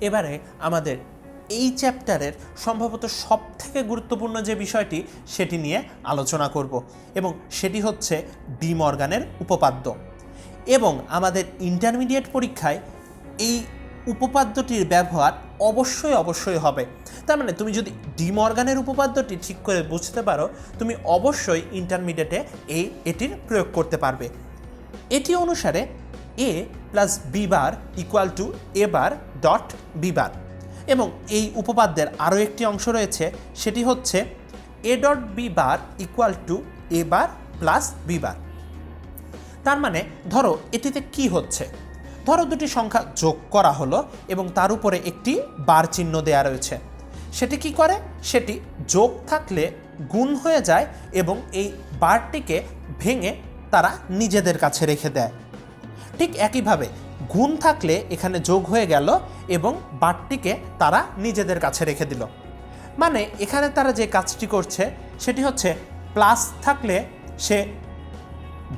এবারে আমাদের এই চ্যাপ্টারের সম্ভবত সব থেকে গুরুত্বপূর্ণ যে বিষয়টি, সেটি নিয়ে আলোচনা করব এবং সেটি হচ্ছে ডি মর্গানের উপপাদ্য এবং আমাদের ইন্টারমিডিয়েট পরীক্ষায় এই উপপাদ্যটির ব্যবহার অবশ্যই অবশ্যই হবে। তার মানে তুমি যদি ডি মর্গানের উপপাদ্যটি ঠিক করে বুঝতে পারো, তুমি অবশ্যই ইন্টারমিডিয়েটে এই এটির প্রয়োগ করতে পারবে। এটি অনুসারে A plus B bar equal to A bar dot B bar এবং এই উপপাদ্যের আরও একটি অংশ রয়েছে, সেটি হচ্ছে A dot B bar equal to A bar plus B bar তার মানে ধরো এটিতে কি হচ্ছে? ধরো দুটি সংখ্যা যোগ করা হলো এবং তার উপরে একটি বার চিহ্ন দেয়া রয়েছে। সেটি কি করে? সেটি যোগ থাকলে গুণ হয়ে যায় এবং এই বারটিকে ভেঙে তারা নিজেদের কাছে রেখে দেয়। ঠিক একইভাবে গুণ থাকলে এখানে যোগ হয়ে গেল এবং বাটটিকে তারা নিজেদের কাছে রেখে দিল। মানে এখানে তারা যে কাজটি করছে সেটি হচ্ছে প্লাস থাকলে সে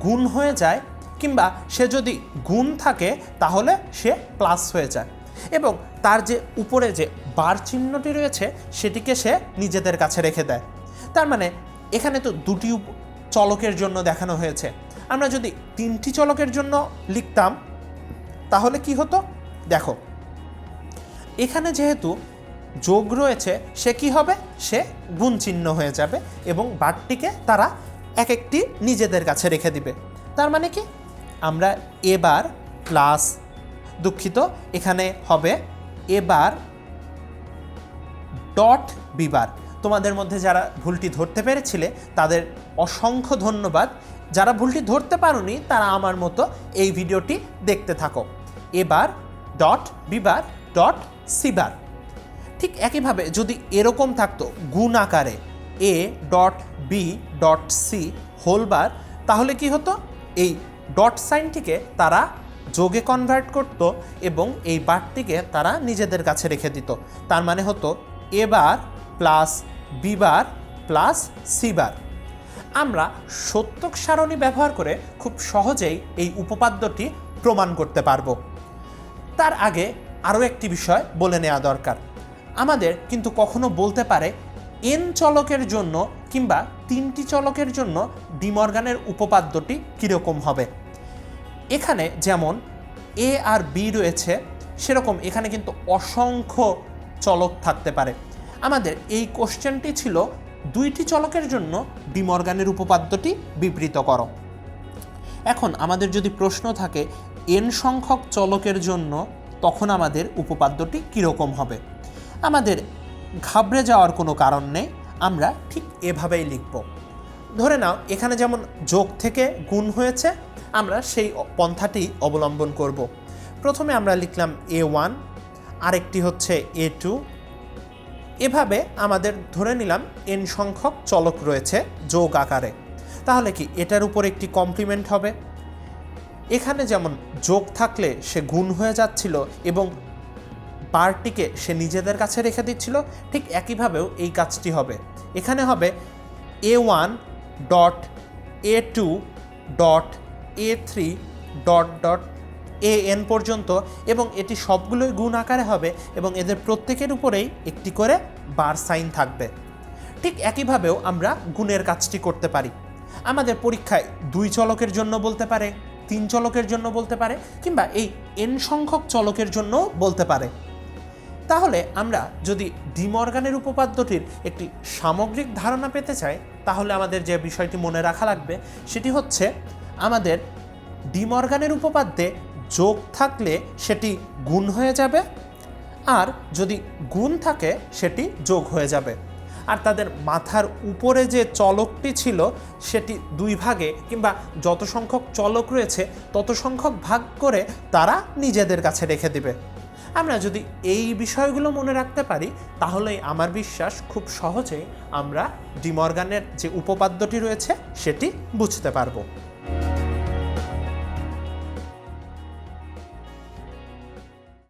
গুণ হয়ে যায় কিংবা সে যদি গুণ থাকে তাহলে সে প্লাস হয়ে যায় এবং তার যে উপরে যে বার চিহ্নটি রয়েছে সেটিকে সে নিজেদের কাছে রেখে দেয়। তার মানে এখানে তো দুটি চলকের জন্য দেখানো হয়েছে। আমরা যদি তিনটি চলকের জন্য লিখতাম, তাহলে কি হতো? দেখো, এখানে যেহেতু যোগ রয়েছে, সে কি হবে? সে গুণ চিহ্ন হয়ে যাবে এবং বারটিকে তারা এক একটি নিজেদের কাছে রেখে দিবে। তার মানে কি? আমরা এবার প্লাস দুঃখিত, এখানে হবে এবার ডট বিবার তোমাদের মধ্যে যারা ভুলটি ধরতে পেরেছিলে, তাদের অসংখ্য ধন্যবাদ। যারা ভুলটি ধরতে পারোনি, তারা আমার মতো এই ভিডিওটি দেখতে থাকো। এবার ডট বিবার ডট সিবার। ঠিক একইভাবে যদি এরকম থাকতো গুণ আকারে A dot B dot C whole bar তাহলে কি হতো? এই ডট সাইনটিকে তারা যোগে কনভার্ট করত এবং এই বারটিকে তারা নিজেদের কাছে রেখে দিত। তার মানে হতো এবার প্লাস বিবার প্লাস সিবার আমরা সত্যক সারণী ব্যবহার করে খুব সহজেই এই উপপাদ্যটি প্রমাণ করতে পারব। তার আগে আরও একটি বিষয় বলে নেওয়া দরকার। আমাদের কিন্তু কখনো বলতে পারে এন চলকের জন্য কিংবা তিনটি চলকের জন্য ডিমর্গানের উপপাদ্যটি কীরকম হবে। এখানে যেমন এ আর বি রয়েছে, সেরকম এখানে কিন্তু অসংখ্য চলক থাকতে পারে। আমাদের এই কোশ্চেনটি ছিল দুইটি চলকের জন্য ডিমর্গানের উপপাদ্যটি বিবৃত করো। এখন আমাদের যদি প্রশ্ন থাকে এন সংখ্যক চলকের জন্য, তখন আমাদের উপপাদ্যটি কীরকম হবে? আমাদের ঘাবড়ে যাওয়ার কোনো কারণ নেই, আমরা ঠিক এভাবেই লিখব। ধরে নাও, এখানে যেমন যোগ থেকে গুণ হয়েছে, আমরা সেই পন্থাটি অবলম্বন করব। প্রথমে আমরা লিখলাম এ ওয়ান আরেকটি হচ্ছে এ টু এভাবে আমাদের ধরে নিলাম এন সংখ্যক চলক রয়েছে যোগ আকারে। তাহলে কি এটার উপর একটি কমপ্লিমেন্ট হবে? এখানে যেমন যোগ থাকলে সে গুণ হয়ে যাচ্ছিল এবং বারটিকে সে নিজেদের কাছে রেখে দিচ্ছিল, ঠিক একইভাবেও এই কাজটি হবে। এখানে হবে A one dot A two dot A three dot dot A, N পর্যন্ত এবং এটি সবগুলোই গুণ আকারে হবে এবং এদের প্রত্যেকের উপরেই একটি করে বার সাইন থাকবে। ঠিক একইভাবেও আমরা গুণের কাজটি করতে পারি। আমাদের পরীক্ষায় দুই চলকের জন্য বলতে পারে, তিন চলকের জন্য বলতে পারে কিংবা এই এন সংখ্যক চলকের জন্য বলতে পারে। তাহলে আমরা যদি ডিমর্গানের উপপাদ্যটির একটি সামগ্রিক ধারণা পেতে চাই, তাহলে আমাদের যে বিষয়টি মনে রাখা লাগবে, সেটি হচ্ছে আমাদের ডিমর্গানের উপপাদ্যে যোগ থাকলে সেটি গুণ হয়ে যাবে, আর যদি গুণ থাকে, সেটি যোগ হয়ে যাবে। আর তাদের মাথার উপরে যে চলকটি ছিল, সেটি দুই ভাগে কিংবা যত সংখ্যক চলক রয়েছে, তত সংখ্যক ভাগ করে তারা নিজেদের কাছে রেখে দেবে। আমরা যদি এই বিষয়গুলো মনে রাখতে পারি, তাহলেই আমার বিশ্বাস খুব সহজেই আমরা ডিমর্গানের যে উপপাদ্যটি রয়েছে, সেটি বুঝতে পারব।